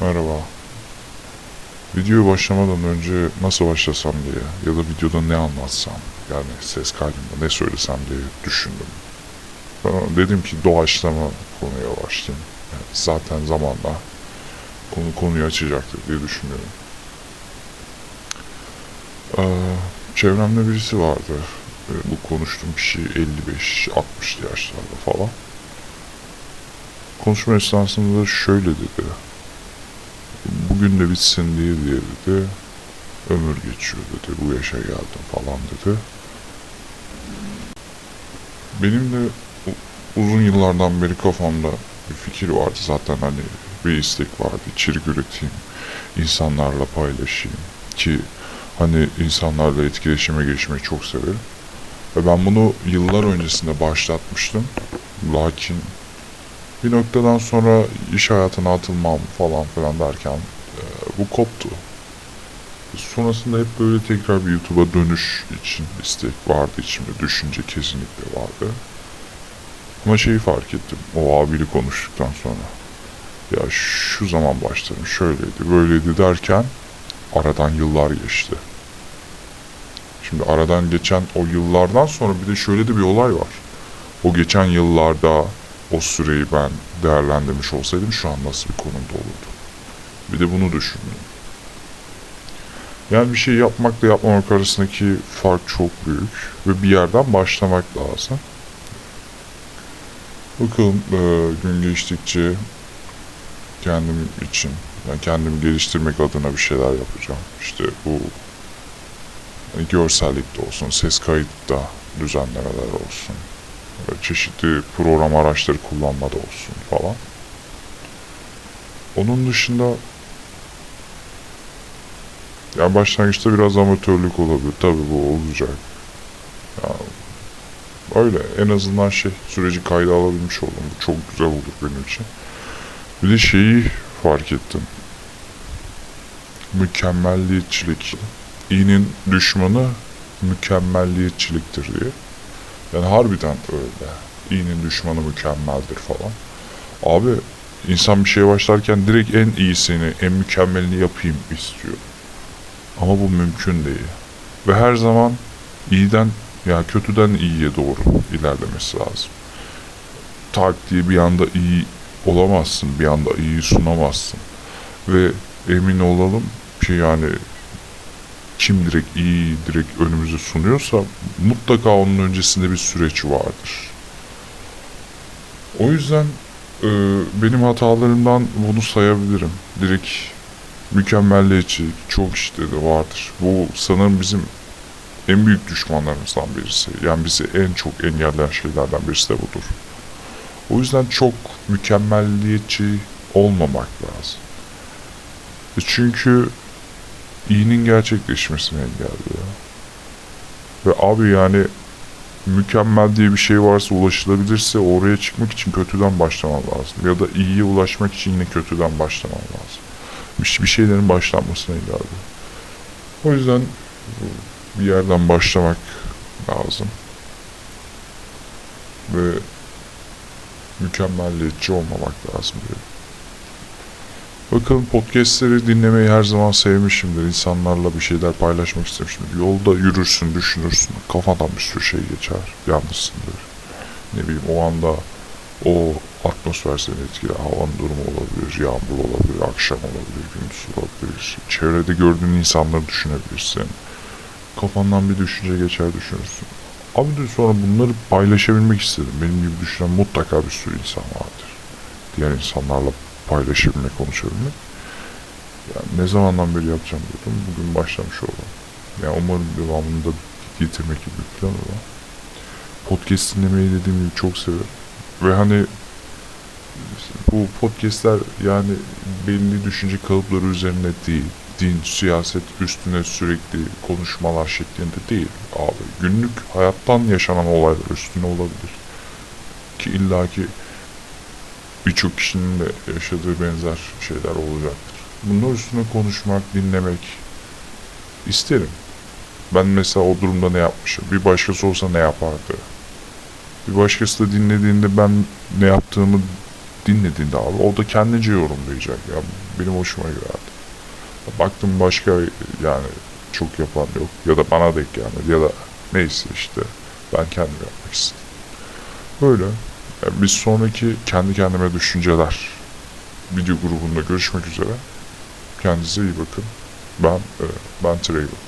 Merhaba. Videoya başlamadan önce nasıl başlasam diye ya da videoda ne anlatsam yani ses kaydında ne söylesem diye düşündüm. Dedim ki doğaçlama konuya başlayayım. Yani zaten zamanla konu konuyu açacaktır diye düşünüyorum. Ee, çevremde birisi vardı. Ee, bu konuştuğum kişi 55-60 yaşlarda falan. Konuşma esnasında şöyle dedi bugün de bitsin diye diye dedi. Ömür geçiyor dedi. Bu yaşa geldim falan dedi. Benim de uzun yıllardan beri kafamda bir fikir vardı zaten hani bir istek vardı. İçerik üreteyim, insanlarla paylaşayım ki hani insanlarla etkileşime geçmeyi çok severim. Ve ben bunu yıllar öncesinde başlatmıştım. Lakin bir noktadan sonra iş hayatına atılmam falan filan derken bu koptu. Sonrasında hep böyle tekrar bir YouTube'a dönüş için istek vardı içimde. Düşünce kesinlikle vardı. Ama şeyi fark ettim. O abiyle konuştuktan sonra. Ya şu zaman başladım. Şöyleydi, böyleydi derken aradan yıllar geçti. Şimdi aradan geçen o yıllardan sonra bir de şöyle de bir olay var. O geçen yıllarda o süreyi ben değerlendirmiş olsaydım şu an nasıl bir konumda olurdum? Bir de bunu düşündüm. Yani bir şey yapmakla yapmamak arasındaki fark çok büyük ve bir yerden başlamak lazım. Bakalım e, gün geçtikçe kendim için, yani kendimi geliştirmek adına bir şeyler yapacağım. İşte bu hani görsellikte olsun, ses kayıtta düzenlemeler olsun çeşitli program araçları kullanmada olsun falan. Onun dışında yani başlangıçta biraz amatörlük olabilir. Tabii bu olacak. Ya, öyle. En azından şey süreci kayda alabilmiş oldum. Bu çok güzel olur benim için. Bir de şeyi fark ettim. Mükemmelliyetçilik. İyinin düşmanı mükemmelliyetçiliktir diye. Yani harbiden öyle. İyinin düşmanı mükemmeldir falan. Abi insan bir şeye başlarken direkt en iyisini, en mükemmelini yapayım istiyor. Ama bu mümkün değil. Ve her zaman iyiden ya kötüden iyiye doğru ilerlemesi lazım. Tak diye bir anda iyi olamazsın, bir anda iyi sunamazsın. Ve emin olalım ki yani kim direkt iyi direkt önümüze sunuyorsa mutlaka onun öncesinde bir süreç vardır. O yüzden e, benim hatalarımdan bunu sayabilirim. Direkt mükemmelliyetçi çok işte de vardır. Bu sanırım bizim en büyük düşmanlarımızdan birisi. Yani bizi en çok engelleyen şeylerden birisi de budur. O yüzden çok mükemmelliyetçi olmamak lazım. E Çünkü iyinin gerçekleşmesini engelliyor. Ve abi yani mükemmel diye bir şey varsa ulaşılabilirse oraya çıkmak için kötüden başlaman lazım. Ya da iyiye ulaşmak için yine kötüden başlaman lazım. Bir, bir şeylerin başlanmasını engelliyor. O yüzden bir yerden başlamak lazım. Ve mükemmelliyetçi olmamak lazım diye. Bakalım podcastleri dinlemeyi her zaman sevmişimdir. İnsanlarla bir şeyler paylaşmak istemişimdir. Yolda yürürsün, düşünürsün. Kafadan bir sürü şey geçer. Yalnızsındır. Ne bileyim o anda o atmosfer etkiler. Havanın durumu olabilir, yağmur olabilir, akşam olabilir, gündüz olabilir. Çevrede gördüğün insanları düşünebilirsin. Kafandan bir düşünce geçer düşünürsün. Abi de sonra bunları paylaşabilmek istedim. Benim gibi düşünen mutlaka bir sürü insan vardır. Diğer insanlarla paylaşabilmek, konuşabilmek. Yani ne zamandan beri yapacağım diyordum. Bugün başlamış oldum. Yani umarım devamını da getirmek gibi bir plan var. Podcast dinlemeyi dediğim gibi çok severim. Ve hani bu podcastler yani belli düşünce kalıpları üzerine değil. Din, siyaset üstüne sürekli konuşmalar şeklinde değil abi. Günlük hayattan yaşanan olaylar üstüne olabilir. Ki illaki birçok kişinin de yaşadığı benzer şeyler olacaktır. Bunlar üstüne konuşmak, dinlemek isterim. Ben mesela o durumda ne yapmışım? Bir başkası olsa ne yapardı? Bir başkası da dinlediğinde ben ne yaptığımı dinlediğinde abi o da kendince yorumlayacak. Ya benim hoşuma giderdi. Baktım başka yani çok yapan yok. Ya da bana denk gelmedi ya da neyse işte ben kendim yapmak istedim. Böyle. E, Biz sonraki kendi kendime düşünceler video grubunda görüşmek üzere. Kendinize iyi bakın. Ben e, ben Treyvon.